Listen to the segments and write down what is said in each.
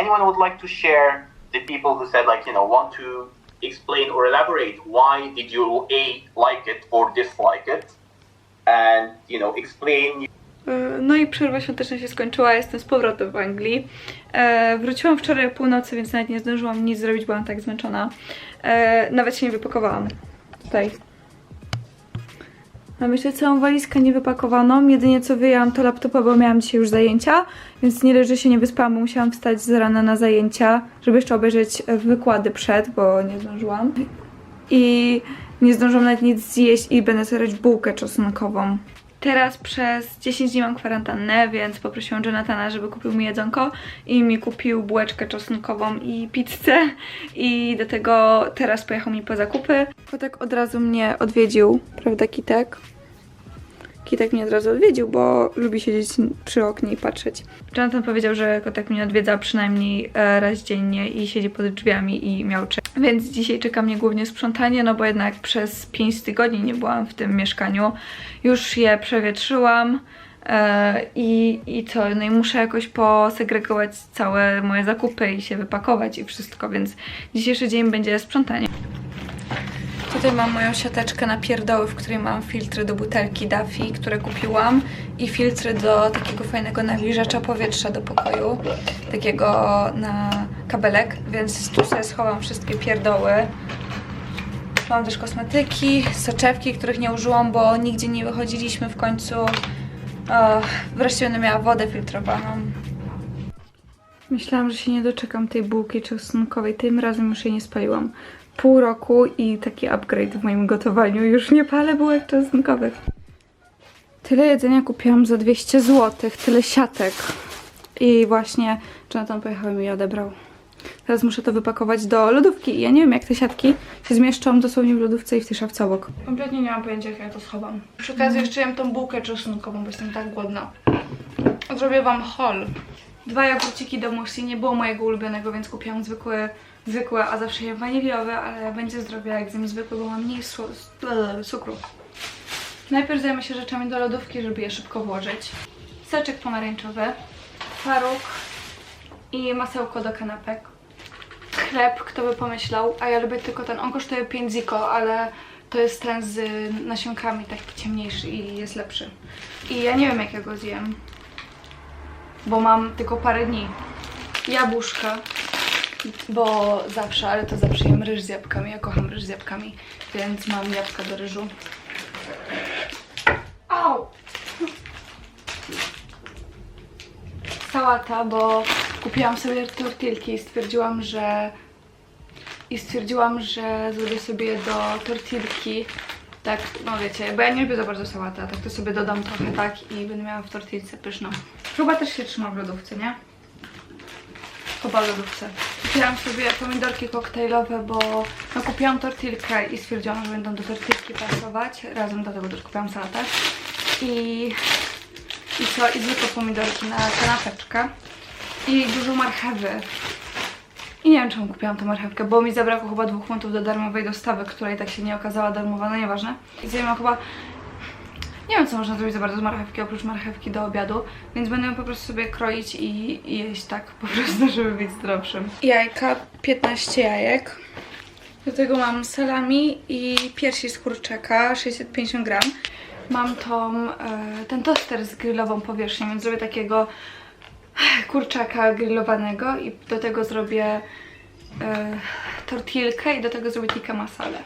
anyone would like to share the people who said like you know want to explain or elaborate why did you a like it or dislike it and you know explain E, No i przerwa świąteczna się skończyła, jestem z powrotem w Anglii. E, wróciłam wczoraj o północy, więc nawet nie zdążyłam nic zrobić, byłam tak zmęczona. E, nawet się nie wypakowałam. Tutaj. Mam jeszcze całą walizkę niewypakowaną. Jedynie co wyjęłam to laptopa, bo miałam dzisiaj już zajęcia, więc nie leży się nie wyspałam, bo musiałam wstać z rana na zajęcia, żeby jeszcze obejrzeć e, wykłady przed, bo nie zdążyłam. I nie zdążyłam nawet nic zjeść i będę sobie bułkę czosnkową. Teraz przez 10 dni mam kwarantannę, więc poprosiłam Jonathana, żeby kupił mi jedzonko i mi kupił bułeczkę czosnkową i pizzę i do tego teraz pojechał mi po zakupy. Kotek od razu mnie odwiedził, prawda Kitek? Kitek mnie od razu odwiedził, bo lubi siedzieć przy oknie i patrzeć. Jonathan powiedział, że kotek mnie odwiedza przynajmniej e, raz dziennie i siedzi pod drzwiami i miał czek. Więc dzisiaj czeka mnie głównie sprzątanie, no bo jednak przez 5 tygodni nie byłam w tym mieszkaniu. Już je przewietrzyłam. e, I, I co? No i muszę jakoś posegregować całe moje zakupy i się wypakować i wszystko, więc dzisiejszy dzień będzie sprzątanie. Tutaj mam moją siateczkę na pierdoły, w której mam filtry do butelki Duffy, które kupiłam i filtry do takiego fajnego nawilżacza powietrza do pokoju, takiego na kabelek, więc tu sobie schowam wszystkie pierdoły. Mam też kosmetyki, soczewki, których nie użyłam, bo nigdzie nie wychodziliśmy w końcu. Wreszcie będę miała wodę filtrowaną. Myślałam, że się nie doczekam tej bułki czosnkowej. Tym razem już jej nie spaliłam. Pół roku i taki upgrade w moim gotowaniu. Już nie palę bułek czosnkowych. Tyle jedzenia kupiłam za 200 zł, tyle siatek. I właśnie Jonathan pojechał i mi odebrał. Teraz muszę to wypakować do lodówki. Ja nie wiem, jak te siatki się zmieszczą dosłownie w lodówce i w tej szafce obok. Kompletnie nie mam pojęcia, jak ja to schowam. Przy okazji jeszcze jem tą bułkę czosnkową, bo jestem tak głodna. Zrobię wam haul. Dwa jogurciki do musi, nie było mojego ulubionego, więc kupiłam zwykłe, zwykłe, a zawsze jem waniliowe, ale będzie zdrowie jak zjem zwykłe, bo mam mniej eee, cukru. Najpierw zajmę się rzeczami do lodówki, żeby je szybko włożyć. Soczek pomarańczowy, twaróg i masełko do kanapek. Chleb, kto by pomyślał, a ja lubię tylko ten, on kosztuje 5 ziko, ale to jest ten z nasionkami, taki ciemniejszy i jest lepszy. I ja nie wiem jak ja go zjem, bo mam tylko parę dni. Jabłuszka, bo zawsze, ale to zawsze jem ryż z jabłkami, ja kocham ryż z jabłkami, więc mam jabłka do ryżu. Au! Sałata, bo kupiłam sobie tortilki i stwierdziłam, że i stwierdziłam, że zrobię sobie do tortilki tak, no wiecie, bo ja nie lubię za bardzo sałaty, a tak to sobie dodam trochę tak i będę miała w tortilce pyszną. Chyba też się trzyma w lodówce, nie? Chyba w lodówce. Kupiłam sobie pomidorki koktajlowe, bo no, kupiłam tortilkę i stwierdziłam, że będą do tortilki pasować. Razem do tego też kupiłam salatę. I, i co? I pomidorki na kanapeczkę. I dużo marchewy. I nie wiem, czemu kupiłam tę marchewkę, bo mi zabrakło chyba dwóch funtów do darmowej dostawy, która i tak się nie okazała darmowa, no nieważne. I zjemy chyba... Nie wiem, co można zrobić za bardzo z marchewki, oprócz marchewki do obiadu, więc będę ją po prostu sobie kroić i, i jeść tak po prostu, żeby być zdrowszym. Jajka, 15 jajek. Do tego mam salami i piersi z kurczaka, 650 gram. Mam tą, e, ten toster z grillową powierzchnią, więc zrobię takiego kurczaka grillowanego i do tego zrobię e, tortilkę i do tego zrobię tikka masale.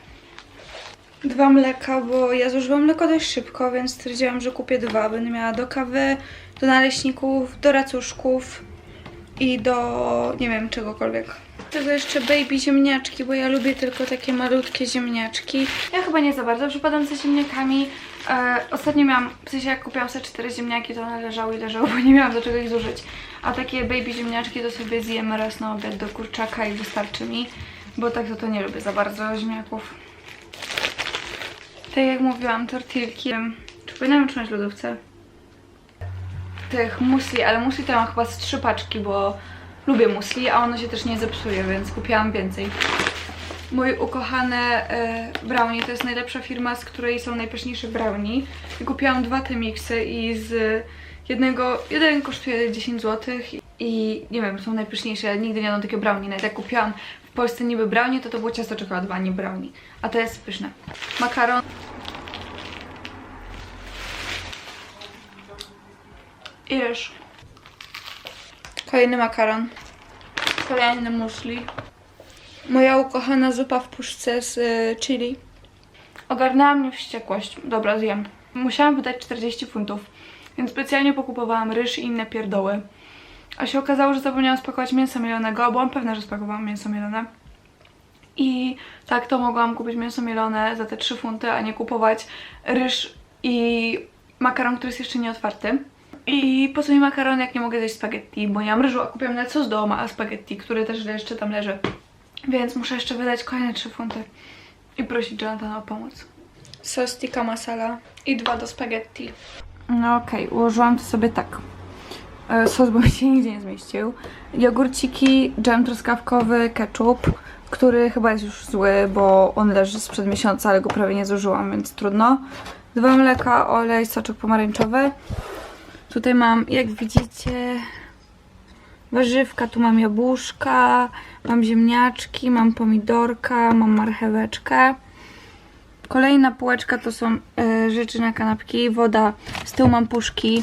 Dwa mleka, bo ja zużyłam mleko dość szybko, więc stwierdziłam, że kupię dwa. Będę miała do kawy, do naleśników, do racuszków i do nie wiem czegokolwiek. Do tego jeszcze baby ziemniaczki, bo ja lubię tylko takie malutkie ziemniaczki. Ja chyba nie za bardzo przypadam za ziemniakami. E, ostatnio miałam, w sensie jak kupiłam sobie cztery ziemniaki, to one leżały i leżały, bo nie miałam do czego ich zużyć. A takie baby ziemniaczki to sobie zjemy raz na obiad do kurczaka i wystarczy mi, bo tak to, to nie lubię za bardzo ziemniaków. Tak jak mówiłam, tortilki. Czy powinnam trzymać w lodówce? Tych musli, ale musli to mam chyba z trzy paczki, bo lubię musli, a ono się też nie zepsuje, więc kupiłam więcej. Mój ukochany e, brownie to jest najlepsza firma, z której są najpyszniejsze brownie. I kupiłam dwa te miksy i z jednego, jeden kosztuje 10 zł i nie wiem, są najpyszniejsze. Nigdy nie jadłam takiego brownie. Nawet jak kupiłam w Polsce niby brownie, to to było ciasto czekoladowe, a nie brownie. A to jest pyszne. Makaron. I ryż. Kolejny makaron. Kolejny muszli. Moja ukochana zupa w puszce z y, chili. Ogarnęła mnie wściekłość. Dobra, zjem. Musiałam wydać 40 funtów, więc specjalnie pokupowałam ryż i inne pierdoły. A się okazało, że zapomniałam spakować mięsa mielonego. Byłam pewna, że spakowałam mięso mielone. I tak to mogłam kupić mięso mielone za te 3 funty, a nie kupować ryż i makaron, który jest jeszcze nieotwarty. I po co mi makaron, jak nie mogę zjeść spaghetti, bo nie mam ryżu, a kupiłam nawet sos do a spaghetti, który też jeszcze tam leży. Więc muszę jeszcze wydać kolejne 3 funty i prosić Jonathana o pomoc. Sos tikka masala. I dwa do spaghetti. No okej, ułożyłam to sobie tak. E, Sos, bo mi się nigdzie nie zmieścił. Jogurciki, dżem truskawkowy, ketchup, który chyba jest już zły, bo on leży sprzed miesiąca, ale go prawie nie zużyłam, więc trudno. Dwa mleka, olej, soczek pomarańczowy. Tutaj mam, jak widzicie, warzywka, tu mam jabłuszka, mam ziemniaczki, mam pomidorka, mam marcheweczkę. Kolejna półeczka to są e, rzeczy na kanapki, woda, z tyłu mam puszki,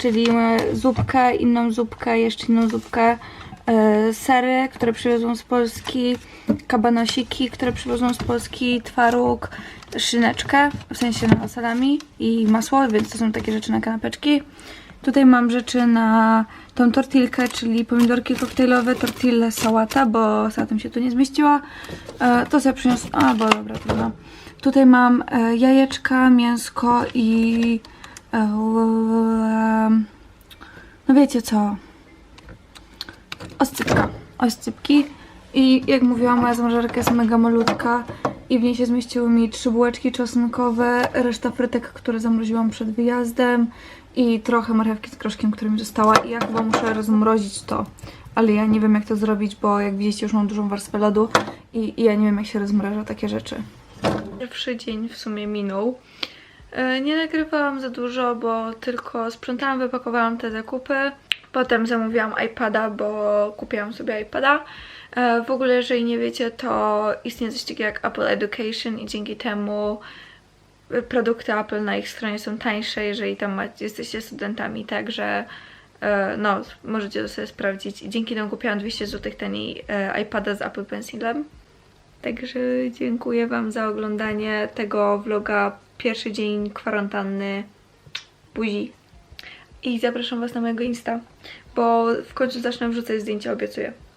czyli e, zupkę, inną zupkę, jeszcze inną zupkę, e, sery, które przywiozą z Polski, kabanosiki, które przywiozą z Polski, twaróg, szyneczkę, w sensie na salami i masło, więc to są takie rzeczy na kanapeczki. Tutaj mam rzeczy na tą tortilkę, czyli pomidorki koktajlowe, tortille, sałata, bo sałata mi się tu nie zmieściła. E, to sobie przyniosę, a bo dobra, trudno. Tutaj mam e, jajeczka, mięsko i e, no wiecie co? Oscypka. Oscypki. I jak mówiłam, moja zamrażarka jest mega malutka i w niej się zmieściły mi trzy bułeczki czosnkowe, reszta frytek, które zamroziłam przed wyjazdem i trochę marchewki z groszkiem, która mi została i ja chyba muszę rozmrozić to. Ale ja nie wiem jak to zrobić, bo jak widzicie już mam dużą warstwę lodu i, i ja nie wiem jak się rozmraża takie rzeczy. Pierwszy dzień w sumie minął. E, Nie nagrywałam za dużo, bo tylko sprzątałam, wypakowałam te zakupy. Potem zamówiłam iPada, bo kupiłam sobie iPada. E, W ogóle, jeżeli nie wiecie, to istnieje coś takiego jak Apple Education i dzięki temu produkty Apple na ich stronie są tańsze, jeżeli tam macie, jesteście studentami, także e, no, możecie to sobie sprawdzić. I dzięki temu kupiłam 200 zł taniej e, iPada z Apple Pencilem. Także dziękuję Wam za oglądanie tego vloga pierwszy dzień kwarantanny buzi. I zapraszam Was na mojego Insta, bo w końcu zacznę wrzucać zdjęcia, obiecuję.